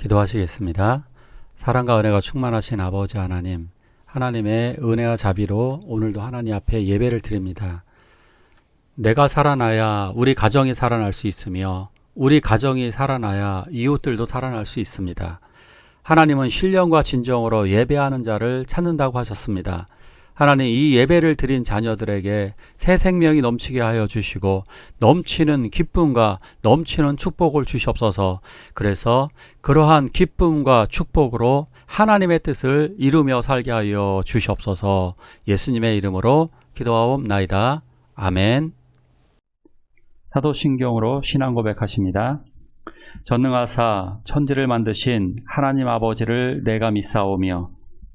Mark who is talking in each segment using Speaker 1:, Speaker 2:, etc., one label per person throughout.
Speaker 1: 기도하시겠습니다. 사랑과 은혜가 충만하신 아버지 하나님, 하나님의 은혜와 자비로 오늘도 하나님 앞에 예배를 드립니다. 내가 살아나야 우리 가정이 살아날 수 있으며 우리 가정이 살아나야 이웃들도 살아날 수 있습니다. 하나님은 신령과 진정으로 예배하는 자를 찾는다고 하셨습니다. 하나님 이 예배를 드린 자녀들에게 새 생명이 넘치게 하여 주시고 넘치는 기쁨과 넘치는 축복을 주시옵소서. 그래서 그러한 기쁨과 축복으로 하나님의 뜻을 이루며 살게 하여 주시옵소서. 예수님의 이름으로 기도하옵나이다. 아멘. 사도신경으로 신앙 고백하십니다. 전능하사 천지를 만드신 하나님 아버지를 내가 믿사오며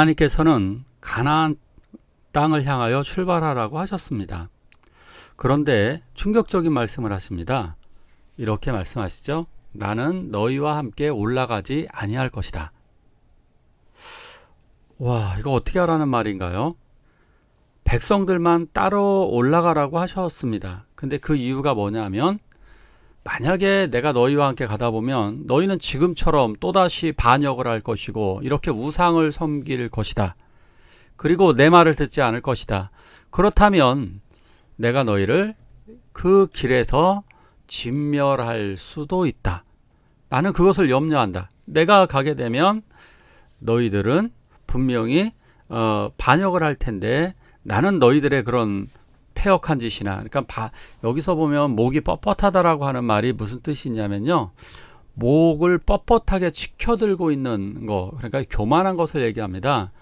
Speaker 1: 하나님께서는 가나안 땅을 향하여 출발하라고 하셨습니다. 그런데 충격적인 말씀을 하십니다. 이렇게 말씀하시죠. 나는 너희와 함께 올라가지 아니할 것이다. 와, 이거 어떻게 하라는 말인가요? 백성들만 따로 올라가라고 하셨습니다. 근데 그 이유가 뭐냐면 만약에 내가 너희와 함께 가다 보면 너희는 지금처럼 또다시 반역을 할 것이고 이렇게 우상을 섬길 것이다. 그리고 내 말을 듣지 않을 것이다. 그렇다면 내가 너희를 그 길에서 진멸할 수도 있다. 나는 그것을 염려한다. 내가 가게 되면 너희들은 분명히 어, 반역을 할 텐데 나는 너희들의 그런 폐역한 짓이나 그러니까 바, 여기서 보면 목이 뻣뻣하다라고 하는 말이 무슨 뜻이냐면요. 목을 뻣뻣하게 치켜들고 있는 거 그러니까 교만한 것을 얘기합니다.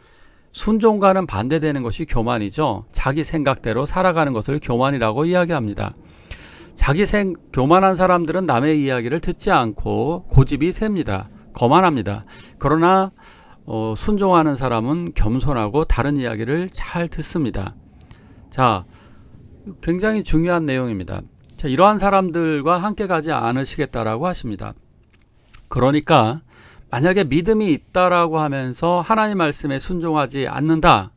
Speaker 1: 순종과는 반대되는 것이 교만이죠. 자기 생각대로 살아가는 것을 교만이라고 이야기합니다. 자기 생 교만한 사람들은 남의 이야기를 듣지 않고 고집이 셉니다. 거만합니다. 그러나 어, 순종하는 사람은 겸손하고 다른 이야기를 잘 듣습니다. 자, 굉장히 중요한 내용입니다. 자, 이러한 사람들과 함께 가지 않으시겠다라고 하십니다. 그러니까 만약에 믿음이 있다라고 하면서 하나님 말씀에 순종하지 않는다.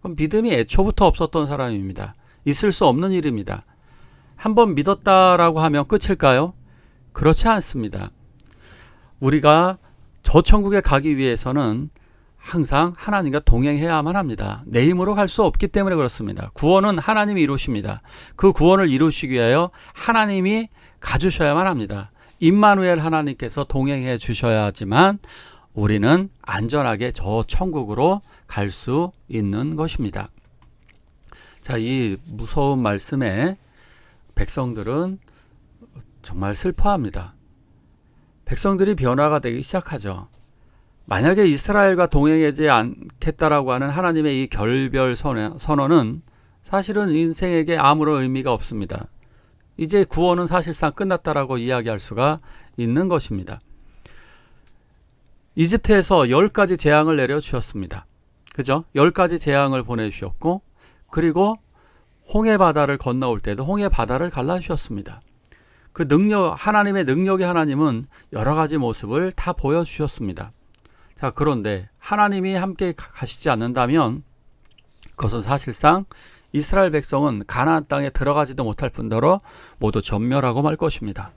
Speaker 1: 그럼 믿음이 애초부터 없었던 사람입니다. 있을 수 없는 일입니다. 한번 믿었다라고 하면 끝일까요? 그렇지 않습니다. 우리가 저 천국에 가기 위해서는 항상 하나님과 동행해야만 합니다. 내 힘으로 갈수 없기 때문에 그렇습니다. 구원은 하나님이 이루십니다. 그 구원을 이루시기 위하여 하나님이 가주셔야만 합니다. 임마누엘 하나님께서 동행해 주셔야지만 우리는 안전하게 저 천국으로 갈 수 있는 것입니다. 자, 이 무서운 말씀에 백성들은 정말 슬퍼합니다. 백성들이 변화가 되기 시작하죠. 만약에 이스라엘과 동행하지 않겠다라고 하는 하나님의 이 결별 선언- 선언은 사실은 인생에게 아무런 의미가 없습니다. 이제 구원은 사실상 끝났다라고 이야기할 수가 있는 것입니다. 이집트에서 열 가지 재앙을 내려 주셨습니다. 그죠? 열 가지 재앙을 보내 주셨고 그리고 홍해 바다를 건너올 때도 홍해 바다를 갈라 주셨습니다. 그 능력 하나님의 능력의 하나님은 여러 가지 모습을 다 보여 주셨습니다. 자, 그런데 하나님이 함께 가- 가시지 않는다면 그것은 사실상 이스라엘 백성은 가나안 땅에 들어가지도 못할 뿐더러 모두 전멸하고 말 것입니다.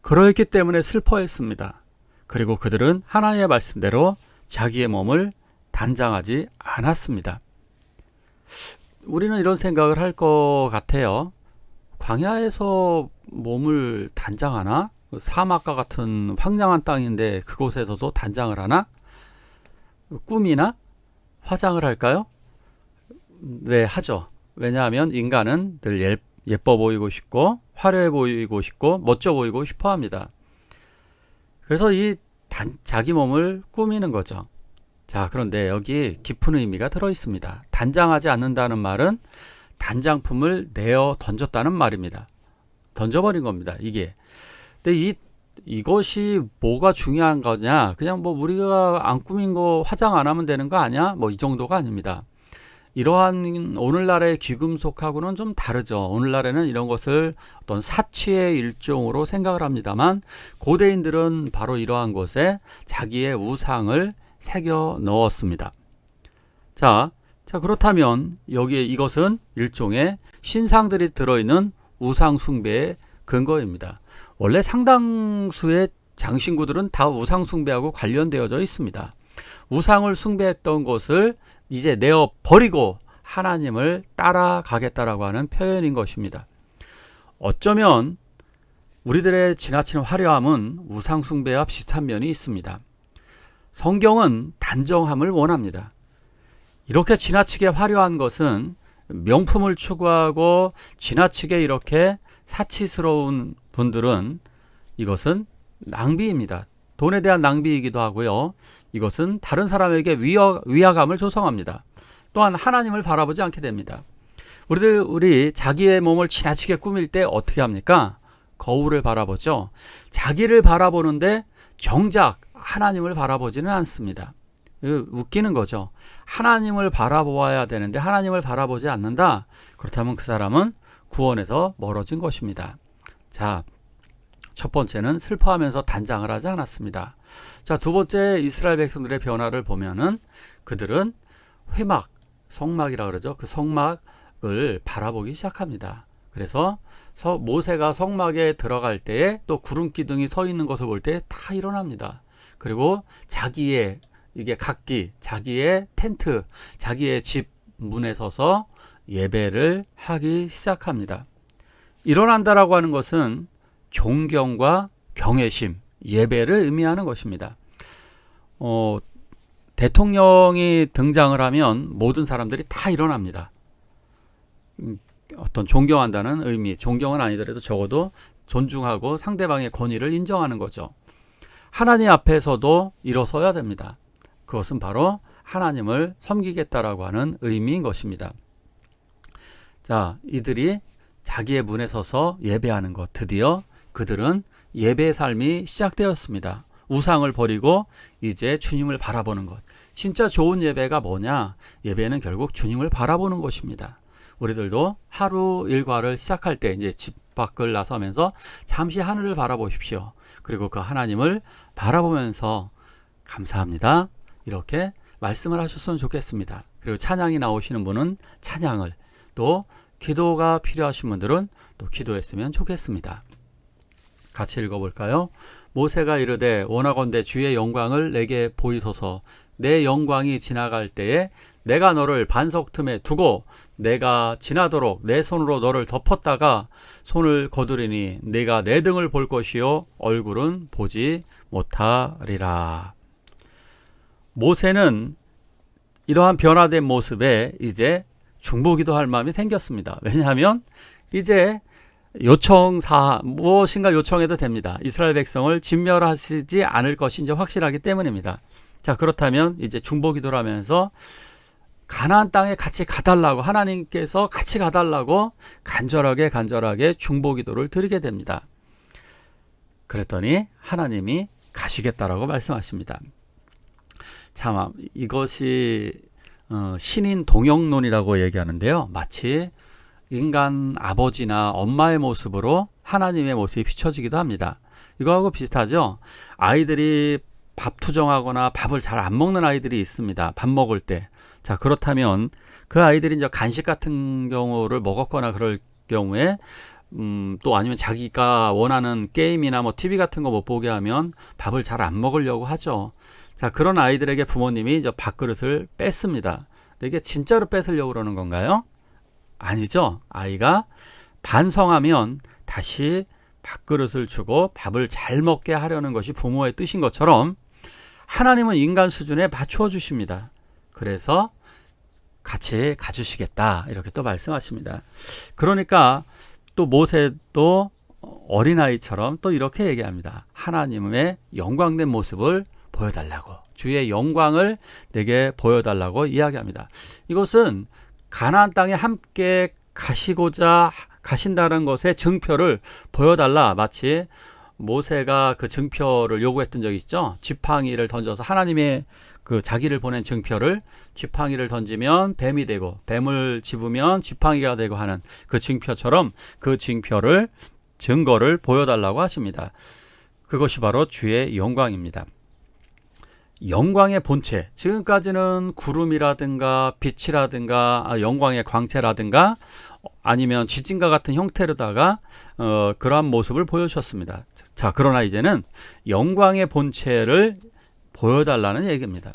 Speaker 1: 그러했기 때문에 슬퍼했습니다. 그리고 그들은 하나님의 말씀대로 자기의 몸을 단장하지 않았습니다. 우리는 이런 생각을 할 것 같아요. 광야에서 몸을 단장하나? 그 사막과 같은 황량한 땅인데 그곳에서도 단장을 하나? 꿈이나 화장을 할까요? 네, 하죠. 왜냐하면 인간은 늘 예, 예뻐 보이고 싶고 화려해 보이고 싶고 멋져 보이고 싶어 합니다. 그래서 이 단, 자기 몸을 꾸미는 거죠. 자, 그런데 여기 깊은 의미가 들어 있습니다. 단장하지 않는다는 말은 단장품을 내어 던졌다는 말입니다. 던져버린 겁니다. 이게. 근데 이 이것이 뭐가 중요한 거냐? 그냥 뭐 우리가 안 꾸민 거 화장 안 하면 되는 거 아니야? 뭐 이 정도가 아닙니다. 이러한 오늘날의 귀금속하고는 좀 다르죠. 오늘날에는 이런 것을 어떤 사치의 일종으로 생각을 합니다만 고대인들은 바로 이러한 곳에 자기의 우상을 새겨 넣었습니다. 자, 자 그렇다면 여기에 이것은 일종의 신상들이 들어있는 우상 숭배의 근거입니다. 원래 상당수의 장신구들은 다 우상 숭배하고 관련되어져 있습니다. 우상을 숭배했던 것을 이제 내어 버리고 하나님을 따라가겠다라고 하는 표현인 것입니다. 어쩌면 우리들의 지나치는 화려함은 우상 숭배와 비슷한 면이 있습니다. 성경은 단정함을 원합니다. 이렇게 지나치게 화려한 것은 명품을 추구하고 지나치게 이렇게 사치스러운 분들은 이것은 낭비입니다. 돈에 대한 낭비이기도 하고요. 이것은 다른 사람에게 위화, 위화감을 조성합니다. 또한 하나님을 바라보지 않게 됩니다. 우리들 우리 자기의 몸을 지나치게 꾸밀 때 어떻게 합니까? 거울을 바라보죠. 자기를 바라보는데 정작 하나님을 바라보지는 않습니다. 이거 웃기는 거죠. 하나님을 바라보아야 되는데 하나님을 바라보지 않는다. 그렇다면 그 사람은 구원에서 멀어진 것입니다. 자, 첫 번째는 슬퍼하면서 단장을 하지 않았습니다. 자, 두 번째 이스라엘 백성들의 변화를 보면은 그들은 회막, 성막이라 그러죠. 그 성막을 바라보기 시작합니다. 그래서 서- 모세가 성막에 들어갈 때에 또 구름 기둥이 서 있는 것을 볼 때 다 일어납니다. 그리고 자기의 이게 각기 자기의 텐트, 자기의 집 문에 서서 예배를 하기 시작합니다. 일어난다라고 하는 것은 존경과 경외심, 예배를 의미하는 것입니다. 어, 대통령이 등장을 하면 모든 사람들이 다 일어납니다. 음, 어떤 존경한다는 의미, 존경은 아니더라도 적어도 존중하고 상대방의 권위를 인정하는 거죠. 하나님 앞에서도 일어서야 됩니다. 그것은 바로 하나님을 섬기겠다라고 하는 의미인 것입니다. 자, 이들이 자기의 문에 서서 예배하는 것 드디어 그들은 예배의 삶이 시작되었습니다. 우상을 버리고 이제 주님을 바라보는 것. 진짜 좋은 예배가 뭐냐? 예배는 결국 주님을 바라보는 것입니다. 우리들도 하루 일과를 시작할 때 이제 집 밖을 나서면서 잠시 하늘을 바라보십시오. 그리고 그 하나님을 바라보면서 감사합니다. 이렇게 말씀을 하셨으면 좋겠습니다. 그리고 찬양이 나오시는 분은 찬양을 또 기도가 필요하신 분들은 또 기도했으면 좋겠습니다. 같이 읽어볼까요? 모세가 이르되 원하건대 주의 영광을 내게 보이소서 내 영광이 지나갈 때에 내가 너를 반석 틈에 두고 내가 지나도록 내 손으로 너를 덮었다가 손을 거두리니 내가 내 등을 볼 것이요 얼굴은 보지 못하리라. 모세는 이러한 변화된 모습에 이제 중보기도 할 마음이 생겼습니다. 왜냐하면 이제 요청사 무엇인가 요청해도 됩니다. 이스라엘 백성을 진멸하시지 않을 것이 이제 확실하기 때문입니다. 자 그렇다면 이제 중보기도를 하면서 가나안 땅에 같이 가달라고 하나님께서 같이 가달라고 간절하게 간절하게 중보기도를 드리게 됩니다. 그랬더니 하나님이 가시겠다라고 말씀하십니다. 참 이것이 어, 신인 동영론이라고 얘기하는데요. 마치 인간 아버지나 엄마의 모습으로 하나님의 모습이 비춰지기도 합니다. 이거하고 비슷하죠. 아이들이 밥 투정하거나 밥을 잘 안 먹는 아이들이 있습니다. 밥 먹을 때. 자, 그렇다면 그 아이들이 이제 간식 같은 경우를 먹었거나 그럴 경우에 음, 또 아니면 자기가 원하는 게임이나 뭐 TV 같은 거 못 보게 하면 밥을 잘 안 먹으려고 하죠. 자, 그런 아이들에게 부모님이 이제 밥그릇을 뺐습니다. 근데 이게 진짜로 뺏으려고 그러는 건가요? 아니죠. 아이가 반성하면 다시 밥그릇을 주고 밥을 잘 먹게 하려는 것이 부모의 뜻인 것처럼 하나님은 인간 수준에 맞추어 주십니다. 그래서 같이 가주시겠다. 이렇게 또 말씀하십니다. 그러니까 또 모세도 어린아이처럼 또 이렇게 얘기합니다. 하나님의 영광된 모습을 보여달라고. 주의 영광을 내게 보여달라고 이야기합니다. 이것은 가나안 땅에 함께 가시고자 가신다는 것의 증표를 보여달라. 마치 모세가 그 증표를 요구했던 적이 있죠. 지팡이를 던져서 하나님의 그 자기를 보낸 증표를 지팡이를 던지면 뱀이 되고 뱀을 집으면 지팡이가 되고 하는 그 증표처럼 그 증표를 증거를 보여달라고 하십니다. 그것이 바로 주의 영광입니다. 영광의 본체. 지금까지는 구름이라든가 빛이라든가 아, 영광의 광채라든가 아니면 지진과 같은 형태로다가 어, 그러한 모습을 보여주셨습니다. 자, 그러나 이제는 영광의 본체를 보여달라는 얘기입니다.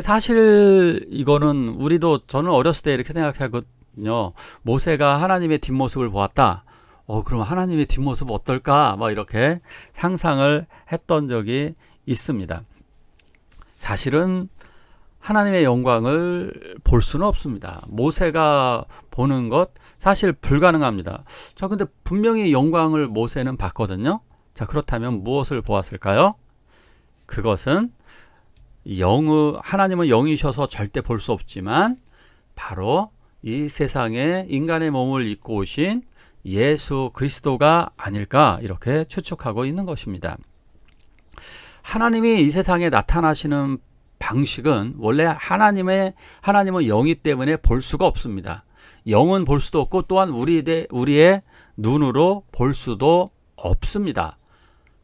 Speaker 1: 사실 이거는 우리도 저는 어렸을 때 이렇게 생각하거든요. 모세가 하나님의 뒷모습을 보았다. 어, 그럼 하나님의 뒷모습 어떨까? 막 이렇게 상상을 했던 적이 있습니다. 사실은 하나님의 영광을 볼 수는 없습니다. 모세가 보는 것 사실 불가능합니다. 자, 근데 분명히 영광을 모세는 봤거든요. 자, 그렇다면 무엇을 보았을까요? 그것은 영의 하나님은 영이셔서 절대 볼 수 없지만 바로 이 세상에 인간의 몸을 입고 오신 예수 그리스도가 아닐까 이렇게 추측하고 있는 것입니다. 하나님이 이 세상에 나타나시는 방식은 원래 하나님의 하나님은 영이 때문에 볼 수가 없습니다. 영은 볼 수도 없고 또한 우리 우리의 눈으로 볼 수도 없습니다.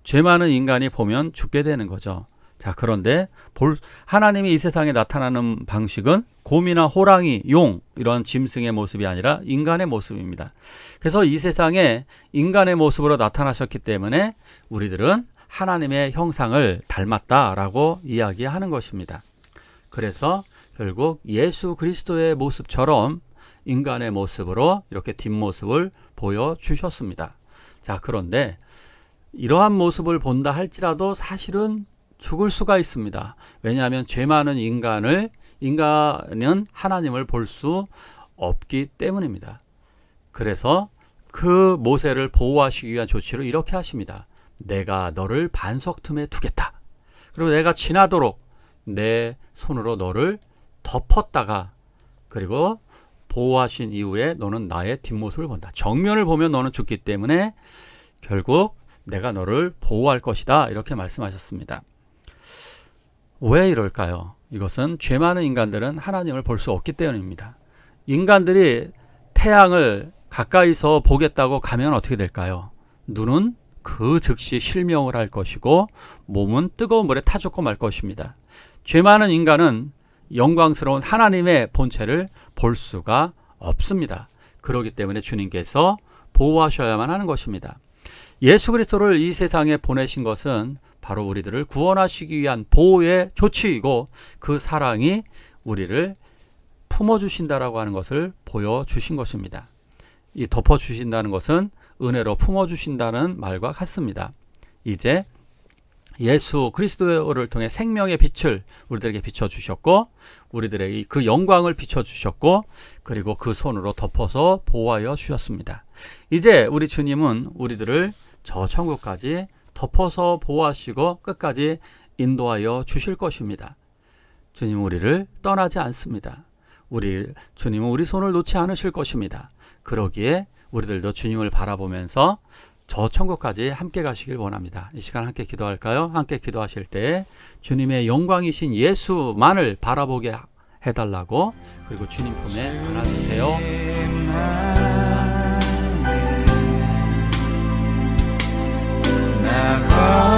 Speaker 1: 죄 많은 인간이 보면 죽게 되는 거죠. 자, 그런데 볼, 하나님이 이 세상에 나타나는 방식은 곰이나 호랑이, 용, 이런 짐승의 모습이 아니라 인간의 모습입니다. 그래서 이 세상에 인간의 모습으로 나타나셨기 때문에 우리들은 하나님의 형상을 닮았다라고 이야기하는 것입니다. 그래서 결국 예수 그리스도의 모습처럼 인간의 모습으로 이렇게 뒷모습을 보여주셨습니다. 자, 그런데 이러한 모습을 본다 할지라도 사실은 죽을 수가 있습니다. 왜냐하면 죄 많은 인간을 인간은 하나님을 볼 수 없기 때문입니다. 그래서 그 모세를 보호하시기 위한 조치를 이렇게 하십니다. 내가 너를 반석 틈에 두겠다. 그리고 내가 지나도록 내 손으로 너를 덮었다가 그리고 보호하신 이후에 너는 나의 뒷모습을 본다. 정면을 보면 너는 죽기 때문에 결국 내가 너를 보호할 것이다. 이렇게 말씀하셨습니다. 왜 이럴까요? 이것은 죄 많은 인간들은 하나님을 볼 수 없기 때문입니다. 인간들이 태양을 가까이서 보겠다고 가면 어떻게 될까요? 눈은 그 즉시 실명을 할 것이고 몸은 뜨거운 물에 타 죽고 말 것입니다. 죄 많은 인간은 영광스러운 하나님의 본체를 볼 수가 없습니다. 그렇기 때문에 주님께서 보호하셔야만 하는 것입니다. 예수 그리스도를 이 세상에 보내신 것은 바로 우리들을 구원하시기 위한 보호의 조치이고 그 사랑이 우리를 품어주신다라고 하는 것을 보여주신 것입니다. 이 덮어주신다는 것은 은혜로 품어주신다는 말과 같습니다. 이제 예수 그리스도를 통해 생명의 빛을 우리들에게 비춰주셨고 우리들에게 그 영광을 비춰주셨고 그리고 그 손으로 덮어서 보호하여 주셨습니다. 이제 우리 주님은 우리들을 저 천국까지 덮어서 보호하시고 끝까지 인도하여 주실 것입니다. 주님은 우리를 떠나지 않습니다. 우리 주님은 우리 손을 놓지 않으실 것입니다. 그러기에 우리들도 주님을 바라보면서 저 천국까지 함께 가시길 원합니다. 이 시간 함께 기도할까요? 함께 기도하실 때 주님의 영광이신 예수만을 바라보게 해달라고 그리고 주님 품에 안아주세요.
Speaker 2: 나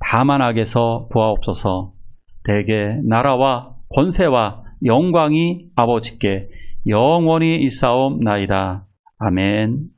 Speaker 1: 다만 악에서 구하옵소서 대개 나라와 권세와 영광이 아버지께 영원히 있사옵나이다. 아멘.